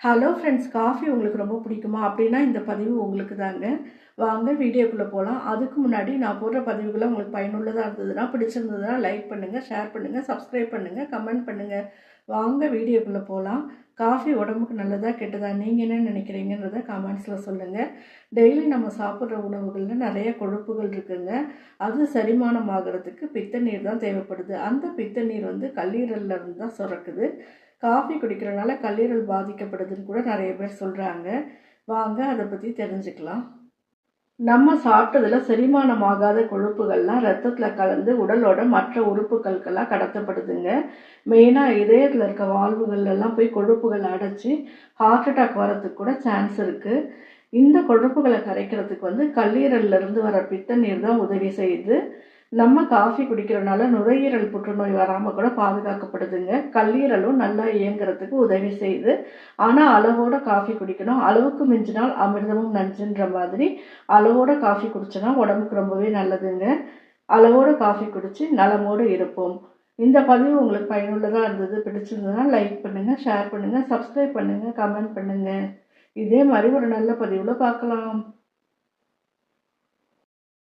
Hello friends coffee உங்களுக்கு ரொம்ப பிடிக்குமா? அப்படின்னா இந்த பதிவு உங்களுக்கு தாங்க. வாங்க வீடியோக்குள்ளே போகலாம் அதுக்கு முன்னாடி நான் போடுற பதிவுகளை உங்களுக்கு பயனுள்ளதாக இருந்ததுன்னா பிடிச்சிருந்ததுன்னா லைக் பண்ணுங்கள் ஷேர் பண்ணுங்கள் சப்ஸ்கிரைப் பண்ணுங்கள் கமெண்ட் பண்ணுங்கள் வாங்க வீடியோக்குள்ளே போகலாம் காஃபி உடம்புக்கு நல்லதா கெட்டதா நீங்கள் என்ன நினைக்கிறீங்கன்றத கமெண்ட்ஸில் சொல்லுங்கள் டெய்லி நம்ம சாப்பிட்ற உணவுகளில் நிறைய கொழுப்புகள் இருக்குங்க. அது செரிமானம் ஆகிறதுக்கு பித்த நீர் தான் தேவைப்படுது. அந்த பித்த நீர் வந்து கல்லீரல்ல இருந்து தான் சுரக்குது. காஃபி குடிக்கிறனால கல்லீரல் பாதிக்கப்படுதுன்னு கூட நிறைய பேர் சொல்கிறாங்க வாங்க அதை பற்றி தெரிஞ்சுக்கலாம். நம்ம சாப்பிட்டதில் செரிமானமாகாத கொழுப்புகள்லாம் ரத்தத்தில் கலந்து உடலோட மற்ற உறுப்புகளுக்கெல்லாம் கடத்தப்படுதுங்க. மெயினாக இதயத்தில் இருக்க வாழ்வுகள்லாம் போய் கொழுப்புகள் அடைச்சி ஹார்ட் அட்டாக் வரத்துக்கு கூட சான்ஸ் இருக்குது இந்த கொழுப்புகளை கரைக்கிறதுக்கு வந்து கல்லீரல்ல இருந்து வர பித்த நீர் தான் உதவி செய்யுது. நம்ம காஃபி குடிக்கிறனால நுரையீரல் புற்றுநோய் வராமல் கூட பாதுகாக்கப்படுதுங்க. கல்லீரலும் நல்லா இயங்குறதுக்கு உதவி செய்யுது. ஆனால் அளவோட காஃபி குடிக்கணும். அளவுக்கு மிஞ்சினால் அமிர்தமும் நஞ்சுன்ற மாதிரி அளவோட காஃபி குடிச்சோன்னா உடம்புக்கு ரொம்பவே நல்லதுங்க. அளவோட காஃபி குடித்து நலமோடு இருப்போம். இந்த பதிவு உங்களுக்கு பயனுள்ளதாக இருந்தது பிடிச்சிருந்ததுன்னா லைக் பண்ணுங்கள் ஷேர் பண்ணுங்கள் சப்ஸ்கிரைப் பண்ணுங்கள் கமெண்ட் பண்ணுங்கள் இதே மாதிரி ஒரு நல்ல பதிவில் பார்க்கலாம்.